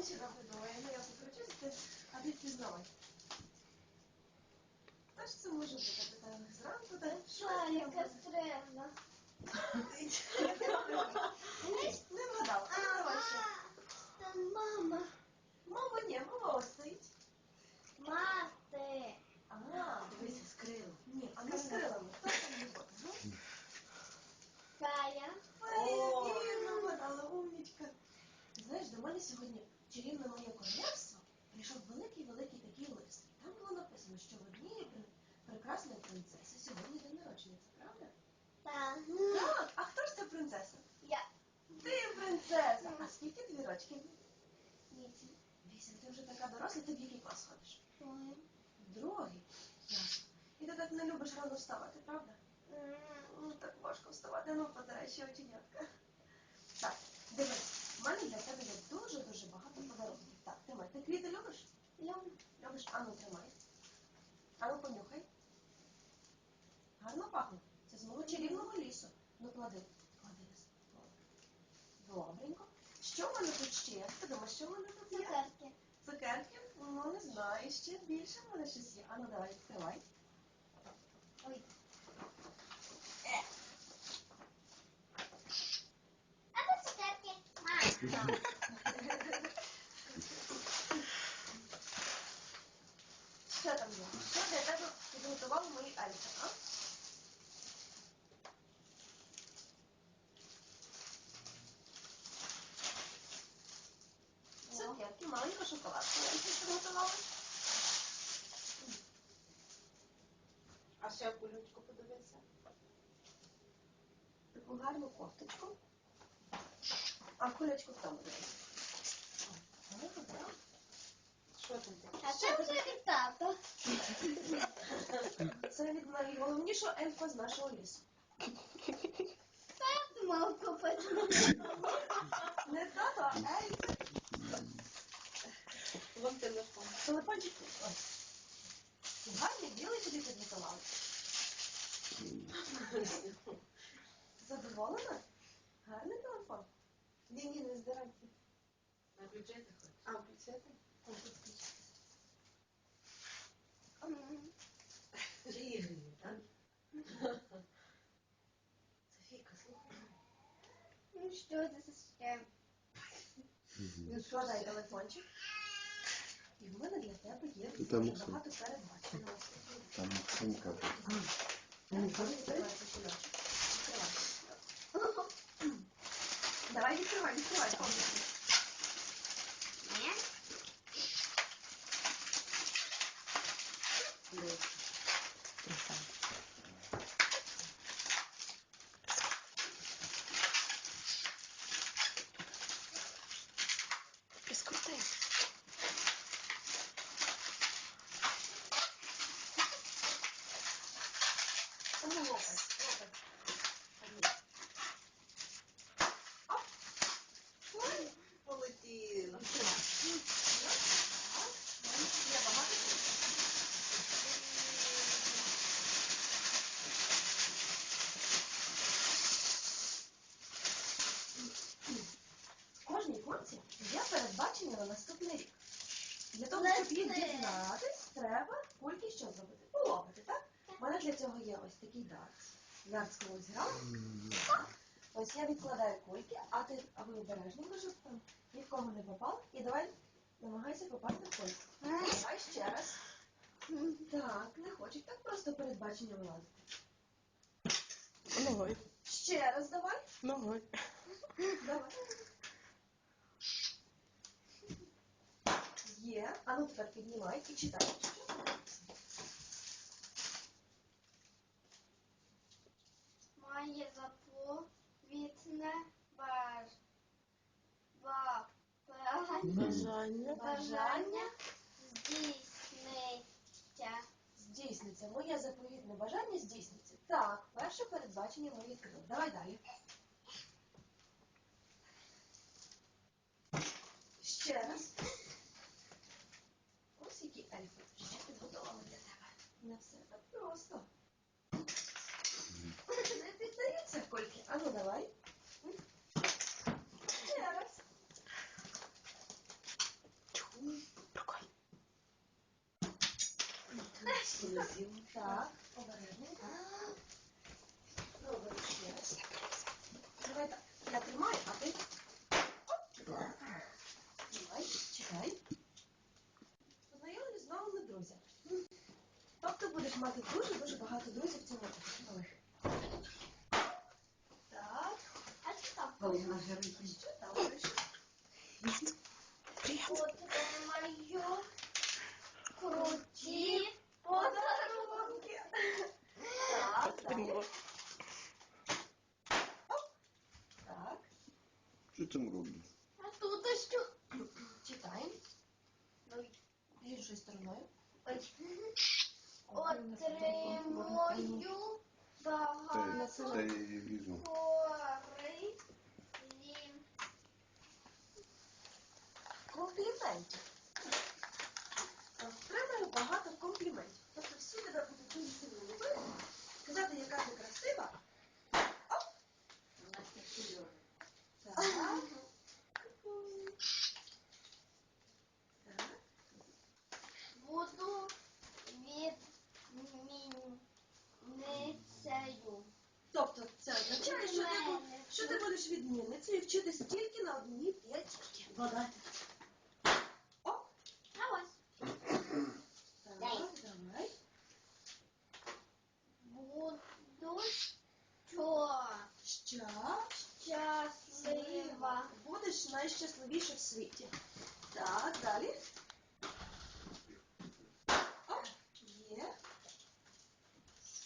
Тисячі доглядова, я не раз прочистити, а ти впізнавай. А що це Это бути? Питаю їх зранку, так? Що, яка стрельна? Не вгадав. А, давай. Сьогодні в чарівне моє королівство прийшов великий-великий такий лист. І там було написано, що в однієї пр- прекрасної принцеси сьогодні день народження. Це правда? Так. Так, а хто ж ця принцеса? Я. Ти принцеса. А скільки тобі рочків? Вісім. Вісім. Ти вже така доросла, ти в який клас ходиш? Ой. Другий. Ясно. І ти так не любиш рано вставати, правда? Ну, так важко вставати, ну потирай ще оченятка. Так, дивись, в мене для тебе є дуже-дуже багато подарунків. Так, тримай. Ти квіти любиш? Люблю. Любиш? Ану, тримай. Ану, понюхай. Гарно пахне. Це з мого чарівного лісу. Ну, клади. Клади. Добренько. Що в мене тут ще? Ти думаєш, що в мене тут є? Цукерки. Цукерки? Ну, не знаю, ще більше в мене щось є. Ану, давай, відкривай. Ой. Е. А це цукерки. Мама. Що там є? Що для тебе підготували мої ельфи, а? Цукерки, маленька шоколадка. Ельфи підготували. А ще кулючку подивися. Таку гарну кофточку. А кулечку в тому дивись. Що там таке? А це вже від тата. Це від найголовнішого ельфа з нашого лісу. Тато мав купити. Не тато, а ельфи. Вон телефон. Телефончик. Гарний білий тобі підготували. Задоволена? Гарний телефон. Ні, ні, не здирайте. А включайте хоч. А, включайте? Ось тут ключ. Чи ігри, так? Софійка, слухай. Ну що це за ще? Ну, Складай телефончик. І в мене для тебе є Ти там дуже Максим. багато передбаченого. Там Максимка. Відкривайся, кульочок. Відкривай. Давай відкривай, відкривай. повністю. Ні? Скрути. Ну, лопай, лопай. Ой, полетіла. Є багато. В кожній курці є передбачення на наступний рік. Для того, щоб їх Листи. Дізнатись, треба кульки що зробити? Полопати, так? У мене для цього є ось такий дартс. Дартс колись грав. Ось я відкладаю кульки, а ти аби обережненько, щоб там ні в кого не попав. І давай намагайся попасти в кульку. Давай ще раз. Так, не хочуть так просто передбачення вилазити. Ногой. Ще раз давай. Ногой. Давай. Є. А ну тепер піднімай і читай. Моє заповітне баж... ба... бажання- Бажання. бажання здійсниться. Здійсниться. Моє заповітне бажання здійсниться. Так, перше передбачення ми відкрили. Давай далі. Ще раз. Ось які ельфи ще підготували для тебе. Не все так просто. Не піддаються кольки. А ну давай. Ще раз. Прикольно. Так, обережненько. Пробуй ще раз. Давай так. Я тримаю, а ти. Тримай, чекай. Познайомились з новими друзями. Тобто будеш мати дуже-дуже багато друзів в цьому малих. Так, А что там? що там пише? Отримаю круті Подарунки. Так, далі. Так, Що там роблю? А тут що? читаємо. Ой. Іншою стороною. Ой. Отримую Та, багато та я візьму. корисним Компліментів. Бу- що ти будеш відмінницею і вчитись тільки на одній п'ятірки. Вгадайте. Оп. А ось. Так, давай. Буду що Що? щаслива. Будеш найщасливіша в світі. Так, далі. Оп, є.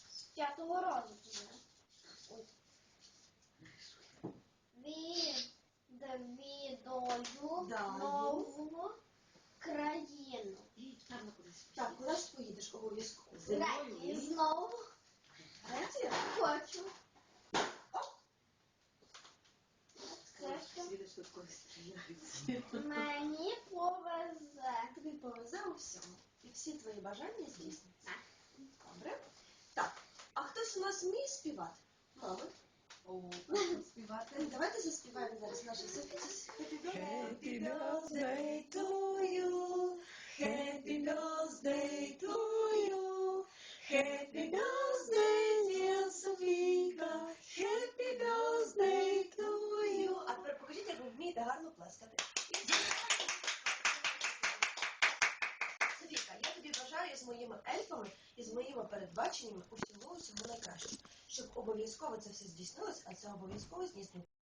З п'ятого разу вже. Ой. Відвідую Далі. Нову країну. Так, куди ж поїдеш обов'язково? Грецію знову Греція? хочу. Мені повезе. Тобі повезе у всьому. І всі твої бажання здійсняться. Добре? Так, а хтось у нас вміє співати? Мами? Співати. Давайте заспіваємо зараз наші Софі. Happy birthday to you. Happy birthday to you. Happy birthday, dear Sofika. Happy birthday to you. А тепер покажіть, як ви вмієте гарно плескати. Я з моїми ельфами і з моїми передбаченнями усього усього найкращого. Щоб обов'язково це все здійснилось, а це обов'язково здійсниться